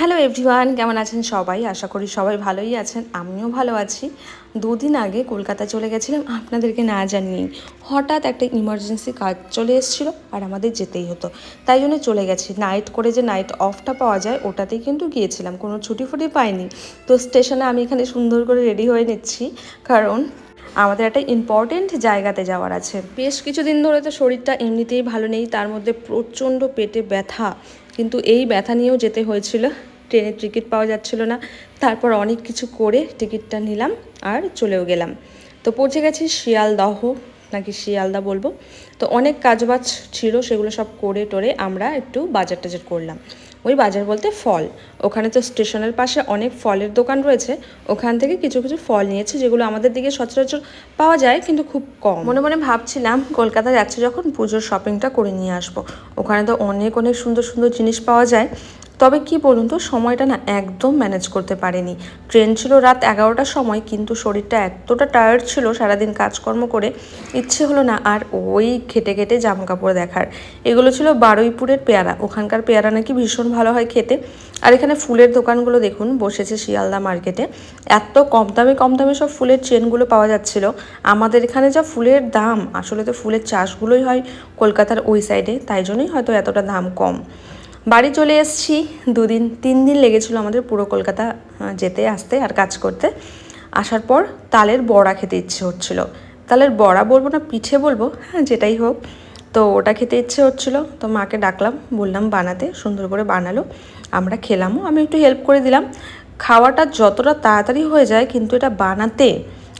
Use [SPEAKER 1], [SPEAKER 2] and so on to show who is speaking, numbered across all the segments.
[SPEAKER 1] hello everyone কেমন আছেন সবাই আশা করি সবাই ভালোই আছেন আমিও ভালো আছি দুদিন আগে কলকাতা চলে গেছিলাম আপনাদেরকে না জানিয়ে হঠাৎ একটা ইমার্জেন্সি কাজ চলে এসেছিলো আর আমাদের যেতেই হতো তাই জন্য চলে গেছি নাইট করে যে নাইট অফটা পাওয়া যায় ওটাতেই কিন্তু গিয়েছিলাম কোনো ছুটি ফুটি পাইনি তো স্টেশনে আমি এখানে সুন্দর করে রেডি হয়ে নিচ্ছি কারণ আমাদের একটা ইম্পর্টেন্ট জায়গাতে যাওয়ার আছে বেশ কিছুদিন ধরে তো শরীরটা এমনিতেই ভালো নেই তার মধ্যে প্রচণ্ড পেটে ব্যথা কিন্তু এই ব্যথা নিয়েও যেতে হয়েছিল ট্রেনের টিকিট পাওয়া যাচ্ছিল না তারপর অনেক কিছু করে টিকিটটা নিলাম আর চলেও গেলাম তো পৌঁছে গেছি শিয়ালদহ নাকি শিয়ালদা বলবো তো অনেক কাজবাজ ছিল সেগুলো সব করে টোরে আমরা একটু বাজার টাজার করলাম ওই বাজার বলতে ফল ওখানে তো স্টেশনের পাশে অনেক ফলের দোকান রয়েছে ওখান থেকে কিছু কিছু ফল নিয়েছে যেগুলো আমাদের দিকে সচরাচর পাওয়া যায় কিন্তু খুব কম মনে মনে ভাবছিলাম কলকাতা যাচ্ছে যখন পুজোর শপিংটা করে নিয়ে আসবো ওখানে তো অনেক অনেক সুন্দর সুন্দর জিনিস পাওয়া যায় তবে কি বলুন তো সময়টা না একদম ম্যানেজ করতে পারেনি ট্রেন ছিল রাত এগারোটার সময় কিন্তু শরীরটা এতটা টায়ার্ড ছিল সারাদিন কাজকর্ম করে ইচ্ছে হলো না আর ওই খেটে খেটে জামা কাপড় দেখার এগুলো ছিল বারুইপুরের পেয়ারা ওখানকার পেয়ারা নাকি ভীষণ ভালো হয় খেতে আর এখানে ফুলের দোকানগুলো দেখুন বসেছে শিয়ালদা মার্কেটে এত কম দামে কম দামে সব ফুলের চেনগুলো পাওয়া যাচ্ছিল আমাদের এখানে যা ফুলের দাম আসলে তো ফুলের চাষগুলোই হয় কলকাতার ওই সাইডে তাই জন্যই হয়তো এতটা দাম কম বাড়ি চলে এসেছি দুদিন তিন দিন লেগেছিল আমাদের পুরো কলকাতা যেতে আসতে আর কাজ করতে আসার পর তালের বড়া খেতে ইচ্ছে হচ্ছিল তালের বড়া বলবো না পিঠে বলবো হ্যাঁ যেটাই হোক তো ওটা খেতে ইচ্ছে হচ্ছিল তো মাকে ডাকলাম বললাম বানাতে সুন্দর করে বানালো আমরা খেলামও আমি একটু হেল্প করে দিলাম খাওয়াটা যতটা তাড়াতাড়ি হয়ে যায় কিন্তু এটা বানাতে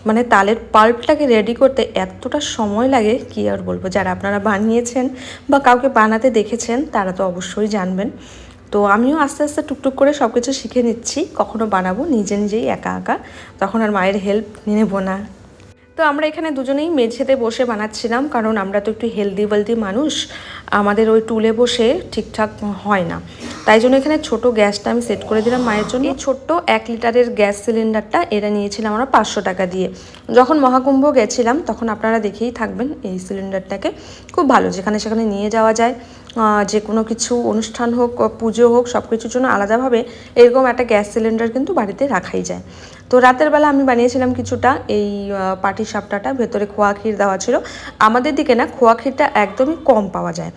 [SPEAKER 1] মানে তালের পাল্পটাকে রেডি করতে এতটা সময় লাগে কি আর বলবো যারা আপনারা বানিয়েছেন বা কাউকে বানাতে দেখেছেন তারা তো অবশ্যই জানবেন তো আমিও আস্তে আস্তে টুকটুক করে সব কিছু শিখে নিচ্ছি কখনো বানাবো নিজে নিজেই একা একা তখন আর মায়ের হেল্প নেব না তো আমরা এখানে দুজনেই মেঝেতে বসে বানাচ্ছিলাম কারণ আমরা তো একটু হেলদি ওয়েলদি মানুষ আমাদের ওই টুলে বসে ঠিকঠাক হয় না তাই জন্য এখানে ছোট গ্যাসটা আমি সেট করে দিলাম মায়ের জন্য ছোট্ট এক লিটারের গ্যাস সিলিন্ডারটা এরা নিয়েছিলাম আমরা পাঁচশো টাকা দিয়ে যখন মহাকুম্ভ গেছিলাম তখন আপনারা দেখেই থাকবেন এই সিলিন্ডারটাকে খুব ভালো যেখানে সেখানে নিয়ে যাওয়া যায় যে কোনো কিছু অনুষ্ঠান হোক পুজো হোক সব কিছুর জন্য আলাদাভাবে এরকম একটা গ্যাস সিলিন্ডার কিন্তু বাড়িতে রাখাই যায় তো রাতের বেলা আমি বানিয়েছিলাম কিছুটা এই পাটি সাপটাটা ভেতরে খোয়া ক্ষীর দেওয়া ছিল আমাদের দিকে না খোয়া ক্ষীরটা একদমই কম পাওয়া যায়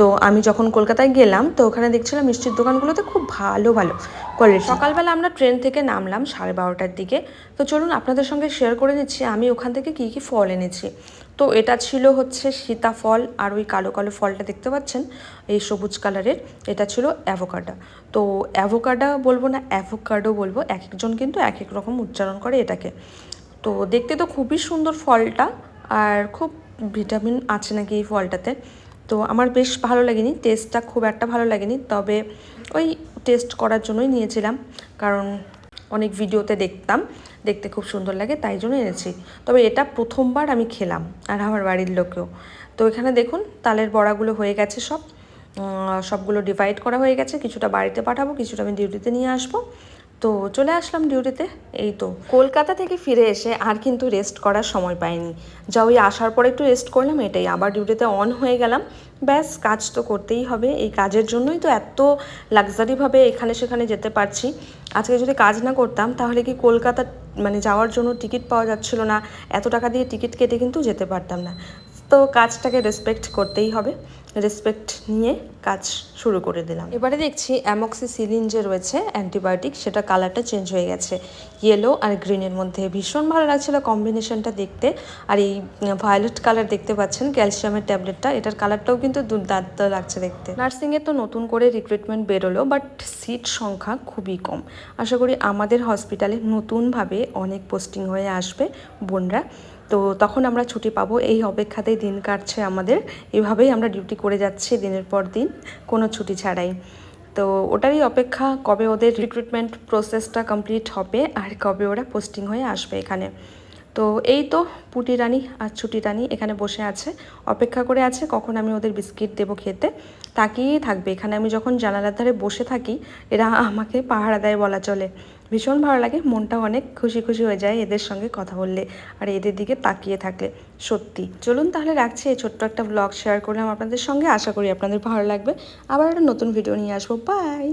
[SPEAKER 1] তো আমি যখন কলকাতায় গেলাম তো ওখানে দেখছিলাম মিষ্টির দোকানগুলোতে খুব ভালো ভালো কোয়ালিটি সকালবেলা আমরা ট্রেন থেকে নামলাম সাড়ে বারোটার দিকে তো চলুন আপনাদের সঙ্গে শেয়ার করে নিচ্ছি আমি ওখান থেকে কি কি ফল এনেছি তো এটা ছিল হচ্ছে সীতাফল আর ওই কালো কালো ফলটা দেখতে পাচ্ছেন এই সবুজ কালারের এটা ছিল অ্যাভোকাডা তো অ্যাভোকাডা বলবো না অ্যাভোকাডো বলবো এক একজন কিন্তু এক এক রকম উচ্চারণ করে এটাকে তো দেখতে তো খুবই সুন্দর ফলটা আর খুব ভিটামিন আছে নাকি এই ফলটাতে তো আমার বেশ ভালো লাগেনি টেস্টটা খুব একটা ভালো লাগেনি তবে ওই টেস্ট করার জন্যই নিয়েছিলাম কারণ অনেক ভিডিওতে দেখতাম দেখতে খুব সুন্দর লাগে তাই জন্য এনেছি তবে এটা প্রথমবার আমি খেলাম আর আমার বাড়ির লোকেও তো এখানে দেখুন তালের বড়াগুলো হয়ে গেছে সব সবগুলো ডিভাইড করা হয়ে গেছে কিছুটা বাড়িতে পাঠাবো কিছুটা আমি ডিউটিতে নিয়ে আসবো তো চলে আসলাম ডিউটিতে এই তো কলকাতা থেকে ফিরে এসে আর কিন্তু রেস্ট করার সময় পাইনি যা ওই আসার পর একটু রেস্ট করলাম এটাই আবার ডিউটিতে অন হয়ে গেলাম ব্যাস কাজ তো করতেই হবে এই কাজের জন্যই তো এত লাক্সারিভাবে এখানে সেখানে যেতে পারছি আজকে যদি কাজ না করতাম তাহলে কি কলকাতা মানে যাওয়ার জন্য টিকিট পাওয়া যাচ্ছিল না এত টাকা দিয়ে টিকিট কেটে কিন্তু যেতে পারতাম না তো কাজটাকে রেসপেক্ট করতেই হবে রেসপেক্ট নিয়ে কাজ শুরু করে দিলাম এবারে দেখছি সিলিন যে রয়েছে অ্যান্টিবায়োটিক সেটা কালারটা চেঞ্জ হয়ে গেছে ইয়েলো আর গ্রিনের মধ্যে ভীষণ ভালো লাগছিল কম্বিনেশনটা দেখতে আর এই ভায়োলেট কালার দেখতে পাচ্ছেন ক্যালসিয়ামের ট্যাবলেটটা এটার কালারটাও কিন্তু দুর্দান্ত লাগছে দেখতে নার্সিংয়ে তো নতুন করে রিক্রুটমেন্ট বেরোলো বাট সিট সংখ্যা খুবই কম আশা করি আমাদের হসপিটালে নতুনভাবে অনেক পোস্টিং হয়ে আসবে বোনরা তো তখন আমরা ছুটি পাবো এই অপেক্ষাতেই দিন কাটছে আমাদের এভাবেই আমরা ডিউটি করে যাচ্ছি দিনের পর দিন কোনো ছুটি ছাড়াই তো ওটারই অপেক্ষা কবে ওদের রিক্রুটমেন্ট প্রসেসটা কমপ্লিট হবে আর কবে ওরা পোস্টিং হয়ে আসবে এখানে তো এই তো পুটি রানী আর ছুটি রানী এখানে বসে আছে অপেক্ষা করে আছে কখন আমি ওদের বিস্কিট দেবো খেতে তাকিয়েই থাকবে এখানে আমি যখন জানালার ধারে বসে থাকি এরা আমাকে পাহারা দেয় বলা চলে ভীষণ ভালো লাগে মনটা অনেক খুশি খুশি হয়ে যায় এদের সঙ্গে কথা বললে আর এদের দিকে তাকিয়ে থাকলে সত্যি চলুন তাহলে রাখছি এই ছোট্ট একটা ব্লগ শেয়ার করলাম আপনাদের সঙ্গে আশা করি আপনাদের ভালো লাগবে আবার একটা নতুন ভিডিও নিয়ে আসবো বাই